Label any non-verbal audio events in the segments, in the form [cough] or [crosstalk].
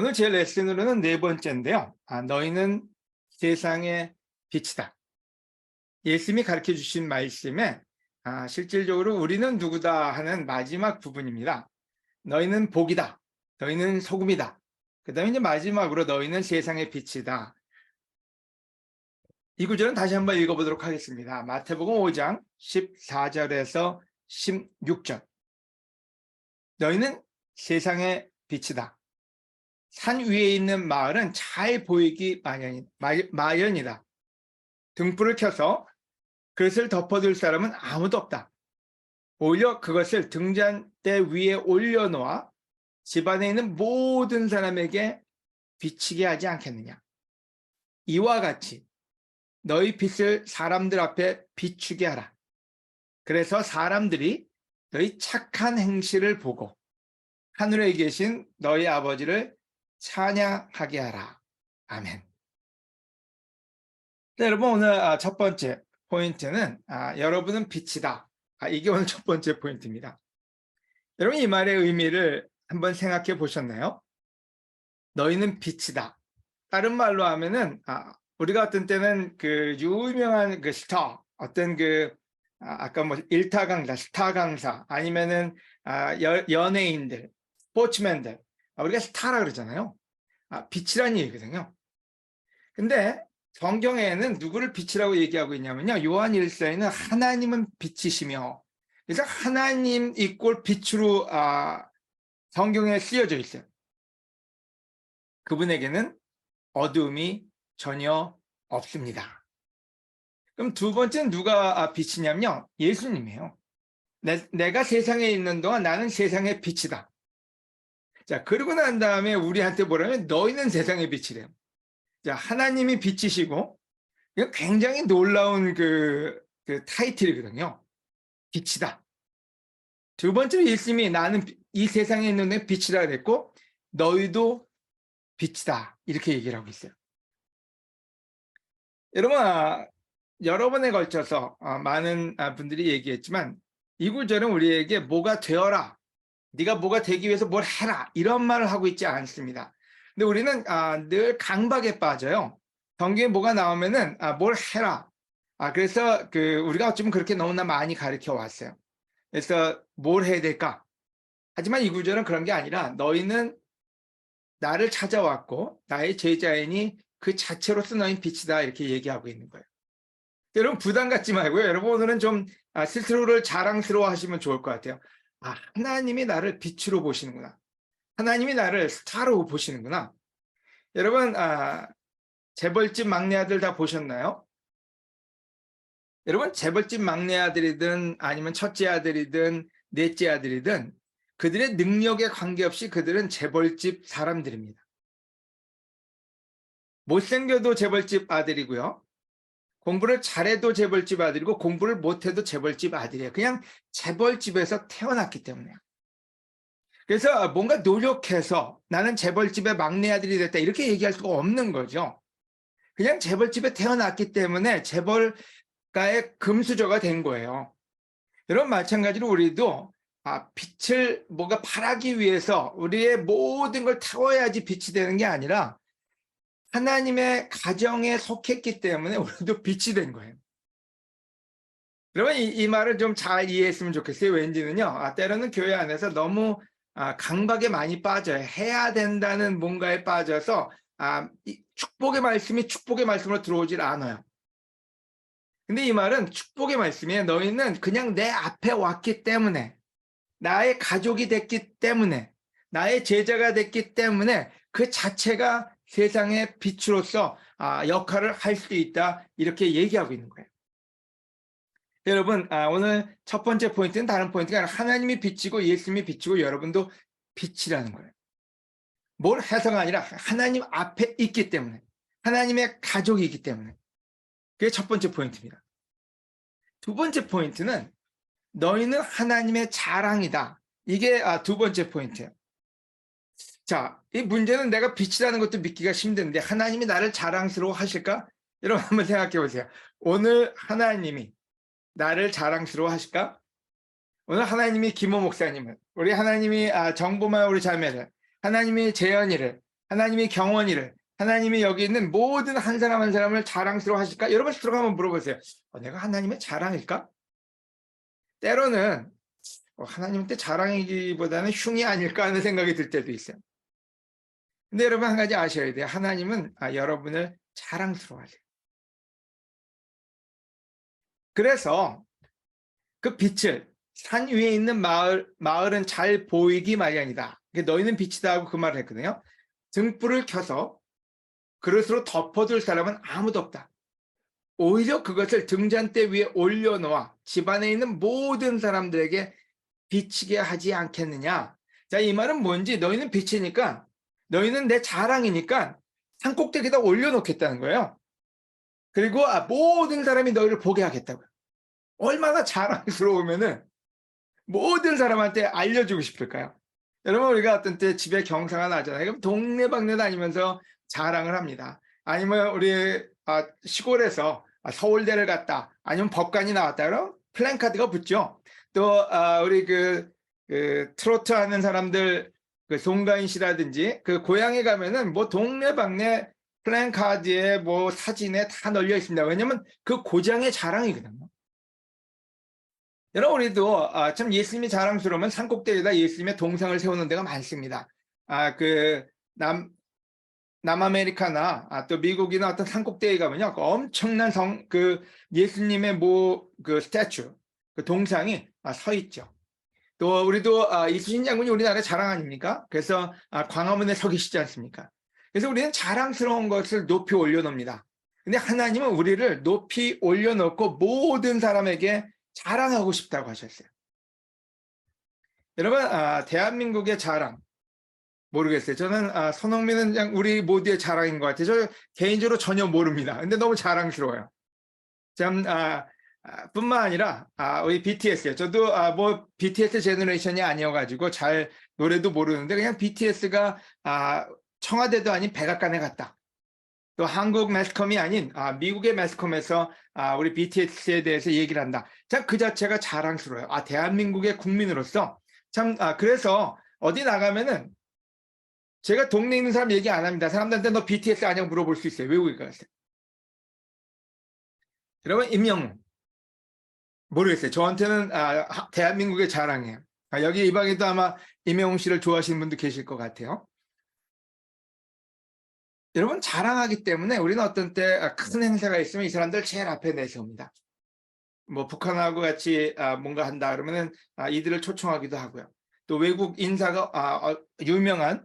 오늘 제 레슨으로는 네 번째인데요. 아, 너희는 세상의 빛이다. 예수님이 가르쳐 주신 말씀에 아, 실질적으로 우리는 누구다 하는 마지막 부분입니다. 너희는 복이다. 너희는 소금이다. 그 다음에 이제 마지막으로 너희는 세상의 빛이다. 이 구절은 다시 한번 읽어보도록 하겠습니다. 마태복음 5장 14절에서 16절. 너희는 세상의 빛이다. 산 위에 있는 마을은 잘 보이기 마련이, 마련이다. 등불을 켜서 그것을 덮어둘 사람은 아무도 없다. 오히려 그것을 등잔대 위에 올려놓아 집안에 있는 모든 사람에게 비치게 하지 않겠느냐. 이와 같이 너희 빛을 사람들 앞에 비추게 하라. 그래서 사람들이 너희 착한 행실을 보고 하늘에 계신 너희 아버지를 찬양하게 하라. 아멘. 네, 여러분 오늘 아, 첫 번째 포인트는 아, 여러분은 빛이다. 아, 이게 오늘 첫 번째 포인트입니다. 여러분 이 말의 의미를 한번 생각해 보셨나요? 너희는 빛이다. 다른 말로 하면은 아, 우리가 어떤 때는 그 유명한 그 스타 어떤 그 아, 아까 뭐 일타 강사, 스타 강사 아니면은 아, 여, 연예인들, 스포츠맨들 아, 우리가 스타라 그러잖아요. 아, 빛이라는 얘기거든요. 근데 성경에는 누구를 빛이라고 얘기하고 있냐면요. 요한 1서에는 하나님은 빛이시며 그래서 하나님 이꼴 빛으로 아, 성경에 쓰여져 있어요. 그분에게는 어두움이 전혀 없습니다. 그럼 두 번째는 누가 아, 빛이냐면요. 예수님이에요. 내, 내가 세상에 있는 동안 나는 세상의 빛이다. 자, 그러고 난 다음에 우리한테 뭐라면 너희는 세상의 빛이래요. 자, 하나님이 빛이시고, 굉장히 놀라운 그, 그 타이틀이거든요. 빛이다. 두 번째로 예수님이 나는 이 세상에 있는 내 빛이다 그랬고, 너희도 빛이다. 이렇게 얘기를 하고 있어요. 여러분, 아, 여러 번에 걸쳐서 아, 많은 아, 분들이 얘기했지만, 이 구절은 우리에게 뭐가 되어라. 네가 뭐가 되기 위해서 뭘 해라. 이런 말을 하고 있지 않습니다. 근데 우리는 아, 늘 강박에 빠져요. 성경에 뭐가 나오면은 아, 뭘 해라. 아, 그래서 그 우리가 어쩌면 그렇게 너무나 많이 가르쳐 왔어요. 그래서 뭘 해야 될까? 하지만 이 구절은 그런 게 아니라 너희는 나를 찾아왔고 나의 제자이니 그 자체로서 너희 빛이다 이렇게 얘기하고 있는 거예요. 여러분 부담 갖지 말고요. 여러분 오늘은 좀 아, 스스로를 자랑스러워 하시면 좋을 것 같아요. 아, 하나님이 나를 빛으로 보시는구나. 하나님이 나를 스타로 보시는구나. 여러분, 아, 재벌집 막내 아들 다 보셨나요? 여러분, 재벌집 막내 아들이든 아니면 첫째 아들이든 넷째 아들이든 그들의 능력에 관계없이 그들은 재벌집 사람들입니다. 못생겨도 재벌집 아들이고요. 공부를 잘해도 재벌집 아들이고 공부를 못해도 재벌집 아들이에요. 그냥 재벌집에서 태어났기 때문에요. 그래서 뭔가 노력해서 나는 재벌집의 막내 아들이 됐다 이렇게 얘기할 수가 없는 거죠. 그냥 재벌집에 태어났기 때문에 재벌가의 금수저가 된 거예요. 여러분 마찬가지로 우리도 아, 빛을 뭔가 발하기 위해서 우리의 모든 걸 타워야지 빛이 되는 게 아니라 하나님의 가정에 속했기 때문에 우리도 빛이 된 거예요. 여러분 이, 이 말을 좀 잘 이해했으면 좋겠어요. 왠지는요. 아, 때로는 교회 안에서 너무 아, 강박에 많이 빠져요. 해야 된다는 뭔가에 빠져서 아, 이 축복의 말씀이 축복의 말씀으로 들어오질 않아요. 근데 이 말은 축복의 말씀이에요. 너희는 그냥 내 앞에 왔기 때문에 나의 가족이 됐기 때문에 나의 제자가 됐기 때문에 그 자체가 세상의 빛으로서 아, 역할을 할 수 있다 이렇게 얘기하고 있는 거예요. 여러분 아, 오늘 첫 번째 포인트는 다른 포인트가 아니라 하나님이 빛이고 예수님이 빛이고 여러분도 빛이라는 거예요. 뭘 해서가 아니라 하나님 앞에 있기 때문에 하나님의 가족이기 때문에 그게 첫 번째 포인트입니다. 두 번째 포인트는 너희는 하나님의 자랑이다. 이게 아, 두 번째 포인트예요. 자, 이 문제는 내가 빛이라는 것도 믿기가 힘든데 하나님이 나를 자랑스러워 하실까? 여러분 한번 생각해 보세요. 오늘 하나님이 나를 자랑스러워 하실까? 오늘 하나님이 김호 목사님을, 우리 하나님이 아, 정보만 우리 자매를, 하나님이 재현이를, 하나님이 경원이를 하나님이 여기 있는 모든 한 사람 한 사람을 자랑스러워 하실까? 여러분 스스로 한번 물어보세요. 어, 내가 하나님의 자랑일까? 때로는 어, 하나님한테 자랑이기보다는 흉이 아닐까 하는 생각이 들 때도 있어요. 근데 여러분 한 가지 아셔야 돼요. 하나님은 아, 여러분을 자랑스러워하세요. 그래서 그 빛을 산 위에 있는 마을, 마을은 잘 보이기 마련이다. 너희는 빛이다 하고 그 말을 했거든요. 등불을 켜서 그릇으로 덮어둘 사람은 아무도 없다. 오히려 그것을 등잔대 위에 올려놓아 집안에 있는 모든 사람들에게 비치게 하지 않겠느냐. 자, 이 말은 뭔지 너희는 빛이니까 너희는 내 자랑이니까 산 꼭대기에다 올려놓겠다는 거예요. 그리고 아, 모든 사람이 너희를 보게 하겠다고요. 얼마나 자랑스러우면은 모든 사람한테 알려주고 싶을까요? 여러분 우리가 어떤 때 집에 경사가 나잖아요. 그럼 동네방네 다니면서 자랑을 합니다. 아니면 우리 아, 시골에서 아, 서울대를 갔다. 아니면 법관이 나왔다. 그럼 플랜카드가 붙죠. 또 아, 우리 그, 그 트로트 하는 사람들 그 송가인 씨라든지 그 고향에 가면은 뭐 동네방네 플랜카드에 뭐 사진에 다 널려 있습니다. 왜냐면 그 고장의 자랑이거든요. 여러분 우리도 아, 참 예수님이 자랑스러우면 산꼭대기에다 예수님의 동상을 세우는 데가 많습니다. 아 그 남 남아메리카나 아, 또 미국이나 어떤 산꼭대기 가면요 그 엄청난 성 그 예수님의 뭐 그 스태츄 그 동상이 아, 서 있죠. 또 우리도 아, 이수신 장군이 우리나라의 자랑 아닙니까? 그래서 아, 광화문에 서 계시지 않습니까? 그래서 우리는 자랑스러운 것을 높이 올려놓습니다. 근데 하나님은 우리를 높이 올려놓고 모든 사람에게 자랑하고 싶다고 하셨어요. 여러분, 아, 대한민국의 자랑 모르겠어요. 저는 아, 손흥민은 우리 모두의 자랑인 것 같아요. 저 개인적으로 전혀 모릅니다. 근데 너무 자랑스러워요. 참 뿐만 아니라 아, 우리 BTS요. 저도 아, 뭐 BTS 제너레이션이 아니어가지고 잘 노래도 모르는데 그냥 BTS가 아, 청와대도 아닌 백악관에 갔다. 또 한국 매스컴이 아닌 아, 미국의 매스컴에서 아, 우리 BTS에 대해서 얘기를 한다. 참 그 자체가 자랑스러워요. 아 대한민국의 국민으로서 참 아, 그래서 어디 나가면은 제가 동네 있는 사람 얘기 안 합니다. 사람들한테 너 BTS 아냐고 물어볼 수 있어요. 외국에 가서. 여러분 임영웅 모르겠어요. 저한테는 아, 대한민국의 자랑이에요. 아, 여기 이 방에도 아마 임영웅 씨를 좋아하시는 분도 계실 것 같아요. 여러분 자랑하기 때문에 우리는 어떤 때 큰 행사가 있으면 이 사람들 제일 앞에 내세웁니다. 뭐 북한하고 같이 아, 뭔가 한다 그러면은 아, 이들을 초청하기도 하고요. 또 외국 인사가 아, 어, 유명한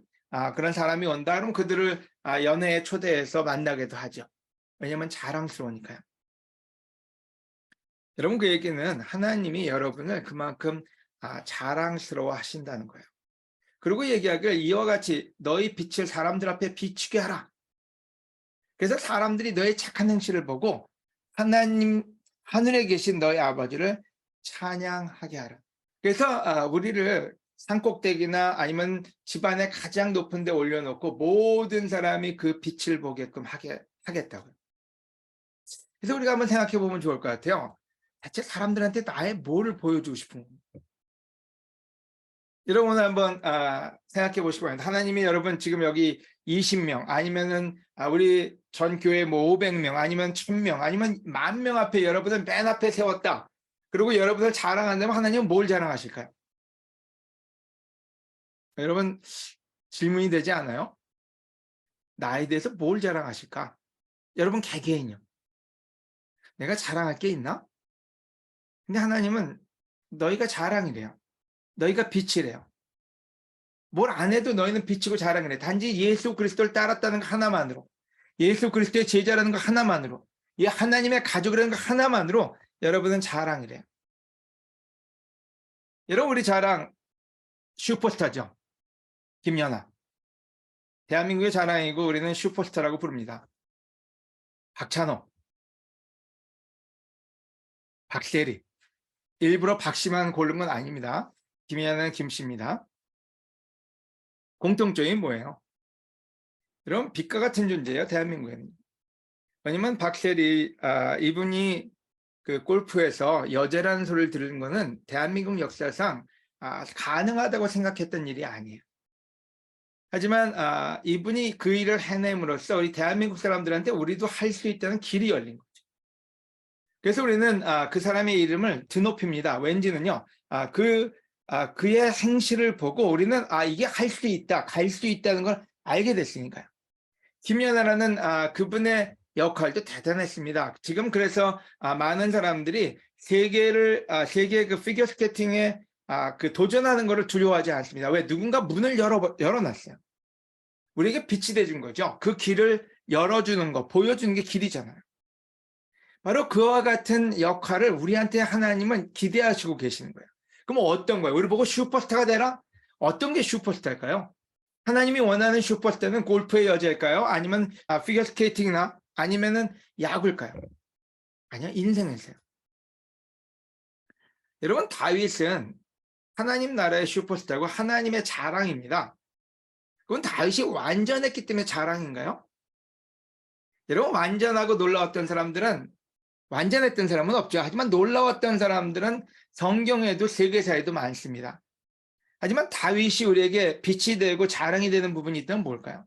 그런 사람이 온다 그러면 그들을 연회에 초대해서 만나기도 하죠. 왜냐하면 자랑스러우니까요. 여러분 그 얘기는 하나님이 여러분을 그만큼 자랑스러워 하신다는 거예요. 그리고 얘기하길 이와 같이 너희 빛을 사람들 앞에 비추게 하라. 그래서 사람들이 너의 착한 행실을 보고 하나님 하늘에 계신 너희 아버지를 찬양하게 하라. 그래서 우리를 산꼭대기나 아니면 집안의 가장 높은 데 올려놓고 모든 사람이 그 빛을 보게끔 하게 하겠다고요. 그래서 우리가 한번 생각해 보면 좋을 것 같아요. 대체 사람들한테 나의 뭐를 보여주고 싶은 겁니까? 여러분 한번 아, 생각해 보시고 하나님이 여러분 지금 여기 20명 아니면은 아, 우리 전 교회 뭐 500명 아니면 1000명 아니면 만 명 앞에 여러분을 맨 앞에 세웠다. 그리고 여러분을 자랑한다면 하나님은 뭘 자랑하실까요? 여러분 질문이 되지 않아요? 나에 대해서 뭘 자랑하실까? 여러분 개개인요. 내가 자랑할 게 있나? 근데 하나님은 너희가 자랑이래요. 너희가 빛이래요. 뭘 안 해도 너희는 빛이고 자랑이래. 단지 예수 그리스도를 따랐다는 거 하나만으로 예수 그리스도의 제자라는 거 하나만으로 이 하나님의 가족이라는 거 하나만으로 여러분은 자랑이래요. 여러분 우리 자랑 슈퍼스타죠. 김연아. 대한민국의 자랑이고 우리는 슈퍼스타라고 부릅니다. 박찬호. 박세리. 일부러 박 씨만 고른 건 아닙니다. 김연아는 김 씨입니다. 공통점이 뭐예요? 여러분 빛과 같은 존재예요. 대한민국에는. 왜냐면 박세리 아, 이분이 그 골프에서 여제라는 소리를 들은 거는 대한민국 역사상 아, 가능하다고 생각했던 일이 아니에요. 하지만 아, 이분이 그 일을 해냄으로써 우리 대한민국 사람들한테 우리도 할 수 있다는 길이 열린 거죠. 그래서 우리는 아, 그 사람의 이름을 드높입니다. 왠지는요. 아, 그 아, 그의 행실을 보고 우리는 아 이게 할 수 있다, 갈 수 있다는 걸 알게 됐으니까요. 김연아라는 아, 그분의 역할도 대단했습니다. 지금 그래서 아, 많은 사람들이 세계를 아, 세계 그 피겨 스케이팅에 아, 그 도전하는 것을 두려워하지 않습니다. 왜 누군가 문을 열어 열어놨어요. 우리에게 빛이 돼준 거죠. 그 길을 열어주는 거, 보여주는 게 길이잖아요. 바로 그와 같은 역할을 우리한테 하나님은 기대하시고 계시는 거예요. 그럼 어떤 거예요? 우리 보고 슈퍼스타가 되라? 어떤 게 슈퍼스타일까요? 하나님이 원하는 슈퍼스타는 골프의 여자일까요? 아니면 아, 피겨 스케이팅이나 아니면은 야구일까요? 아니요, 인생에서요. 여러분 다윗은 하나님 나라의 슈퍼스타고 하나님의 자랑입니다. 그건 다윗이 완전했기 때문에 자랑인가요? 여러분 완전하고 놀라웠던 사람들은 완전했던 사람은 없죠. 하지만 놀라웠던 사람들은 성경에도 세계사에도 많습니다. 하지만 다윗이 우리에게 빛이 되고 자랑이 되는 부분이 있다면 뭘까요?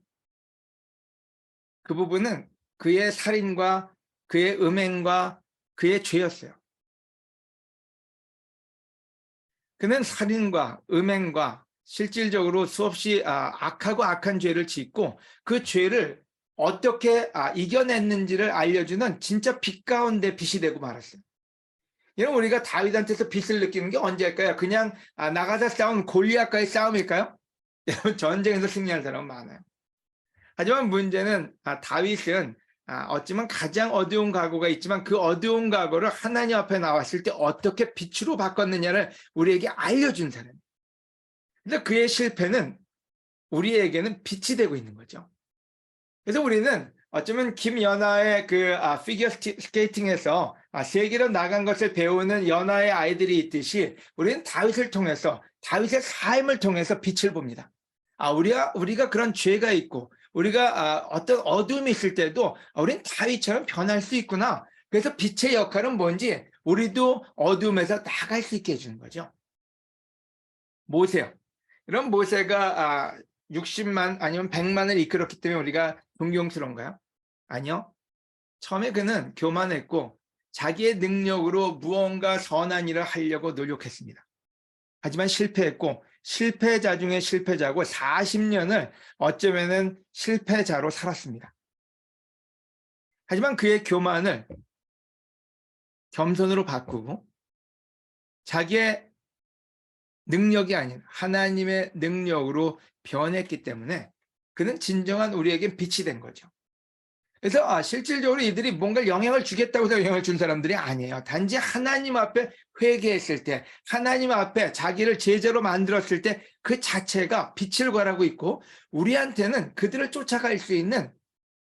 그 부분은 그의 살인과 그의 음행과 그의 죄였어요. 그는 살인과 음행과 실질적으로 수없이 아, 악하고 악한 죄를 짓고 그 죄를 어떻게 아, 이겨냈는지를 알려주는 진짜 빛 가운데 빛이 되고 말았어요. 여러분 우리가 다윗한테서 빛을 느끼는 게 언제일까요? 그냥 아, 나가서 싸운 골리앗과의 싸움일까요? 여러분 [laughs] 전쟁에서 승리한 사람은 많아요. 하지만 문제는 아, 다윗은 아, 어찌면 가장 어두운 과거가 있지만 그 어두운 과거를 하나님 앞에 나왔을 때 어떻게 빛으로 바꿨느냐를 우리에게 알려준 사람. 그래서 그의 실패는 우리에게는 빛이 되고 있는 거죠. 그래서 우리는 어쩌면 김연아의 그 아, 피겨 스케이팅에서 아, 세계로 나간 것을 배우는 연아의 아이들이 있듯이 우리는 다윗을 통해서 다윗의 삶을 통해서 빛을 봅니다. 아, 우리가 우리가 그런 죄가 있고 우리가 아, 어떤 어둠이 있을 때도 아, 우리는 다윗처럼 변할 수 있구나. 그래서 빛의 역할은 뭔지 우리도 어둠에서 나갈 수 있게 해주는 거죠. 모세요. 이런 모세가 아, 60만 아니면 100만을 이끌었기 때문에 우리가 존경스러운가요? 아니요. 처음에 그는 교만했고 자기의 능력으로 무언가 선한 일을 하려고 노력했습니다. 하지만 실패했고 실패자 중에 실패자고 40년을 어쩌면은 실패자로 살았습니다. 하지만 그의 교만을 겸손으로 바꾸고 자기의 능력이 아닌 하나님의 능력으로 변했기 때문에 그는 진정한 우리에게 빛이 된 거죠. 그래서 아, 실질적으로 이들이 뭔가 영향을 주겠다고 해서 영향을 준 사람들이 아니에요. 단지 하나님 앞에 회개했을 때, 하나님 앞에 자기를 제자로 만들었을 때 그 자체가 빛을 발하고 있고 우리한테는 그들을 쫓아갈 수 있는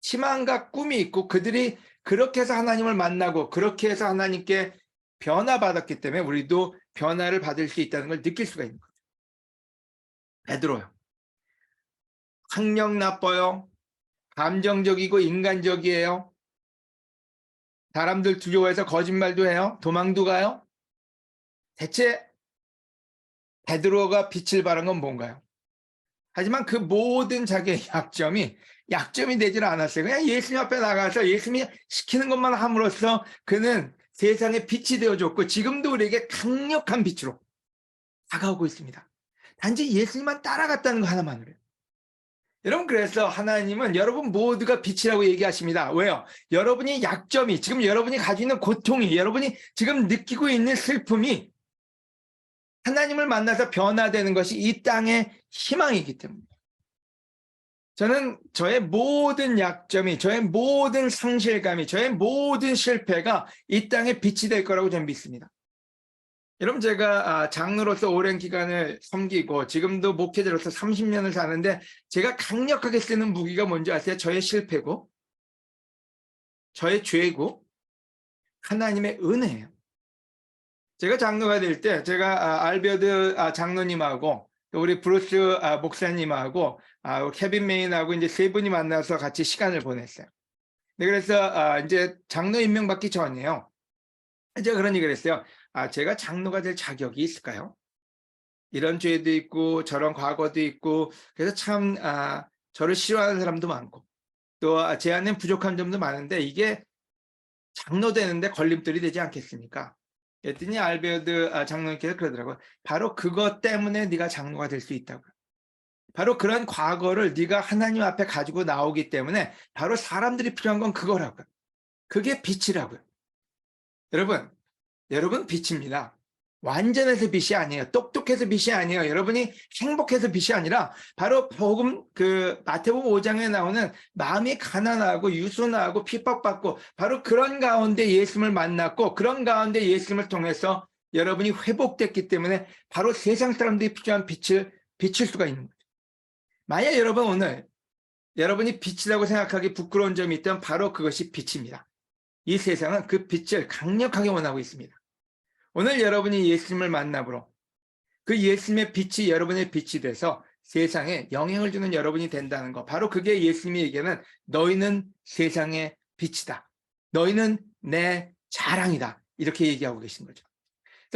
희망과 꿈이 있고 그들이 그렇게 해서 하나님을 만나고 그렇게 해서 하나님께 변화받았기 때문에 우리도 변화를 받을 수 있다는 걸 느낄 수가 있는 거죠. 베드로요. 학력 나빠요. 감정적이고 인간적이에요. 사람들 두려워해서 거짓말도 해요. 도망도 가요. 대체 베드로가 빛을 발한 건 뭔가요? 하지만 그 모든 자기의 [laughs] 약점이 약점이 되질 않았어요. 그냥 예수님 앞에 나가서 예수님이 시키는 것만 함으로써 그는 세상에 빛이 되어줬고 지금도 우리에게 강력한 빛으로 다가오고 있습니다. 단지 예수님만 따라갔다는 거 하나만으로요. 여러분 그래서 하나님은 여러분 모두가 빛이라고 얘기하십니다. 왜요? 여러분이 약점이 지금 여러분이 가지고 있는 고통이 여러분이 지금 느끼고 있는 슬픔이 하나님을 만나서 변화되는 것이 이 땅의 희망이기 때문에 저는 저의 모든 약점이 저의 모든 상실감이 저의 모든 실패가 이 땅에 빛이 될 거라고 저는 믿습니다. 여러분 제가 아, 장로로서 오랜 기간을 섬기고 지금도 목회자로서 30년을 사는데 제가 강력하게 쓰는 무기가 뭔지 아세요? 저의 실패고 저의 죄고 하나님의 은혜예요. 제가 장로가 될 때 제가 아, 알베드 아, 장로님하고 우리 브루스 목사님하고 케빈 메인하고 이제 세 분이 만나서 같이 시간을 보냈어요. 네, 그래서 이제 장로 임명받기 전이에요. 제가 그런 얘기를 했어요. 아, 제가 장로가 될 자격이 있을까요? 이런 죄도 있고 저런 과거도 있고 그래서 참 아, 저를 싫어하는 사람도 많고 또 아, 제 안에 부족한 점도 많은데 이게 장로 되는데 걸림돌이 되지 않겠습니까? 그랬더니 알베오드 아, 장로님께서 그러더라고요. 바로 그것 때문에 네가 장로가 될 수 있다고요. 바로 그런 과거를 네가 하나님 앞에 가지고 나오기 때문에 바로 사람들이 필요한 건 그거라고요. 그게 빛이라고요. 여러분, 여러분 빛입니다. 완전해서 빛이 아니에요. 똑똑해서 빛이 아니에요. 여러분이 행복해서 빛이 아니라 바로 복음 그 마태복음 5장에 나오는 마음이 가난하고 유순하고 핍박받고 바로 그런 가운데 예수님을 만났고 그런 가운데 예수님을 통해서 여러분이 회복됐기 때문에 바로 세상 사람들이 필요한 빛을 비칠 수가 있는 거죠. 만약 여러분 오늘 여러분이 빛이라고 생각하기 부끄러운 점이 있다면 바로 그것이 빛입니다. 이 세상은 그 빛을 강력하게 원하고 있습니다. 오늘 여러분이 예수님을 만나므로 그 예수님의 빛이 여러분의 빛이 돼서 세상에 영향을 주는 여러분이 된다는 거. 바로 그게 예수님이 얘기하는 너희는 세상의 빛이다. 너희는 내 자랑이다. 이렇게 얘기하고 계신 거죠.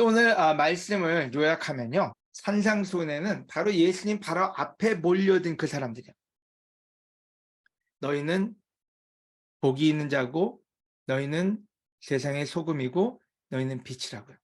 오늘 아, 말씀을 요약하면요. 산상수훈에는 바로 예수님 바로 앞에 몰려든 그 사람들이야. 너희는 복이 있는 자고 너희는 세상의 소금이고 너희는 빛이라고요.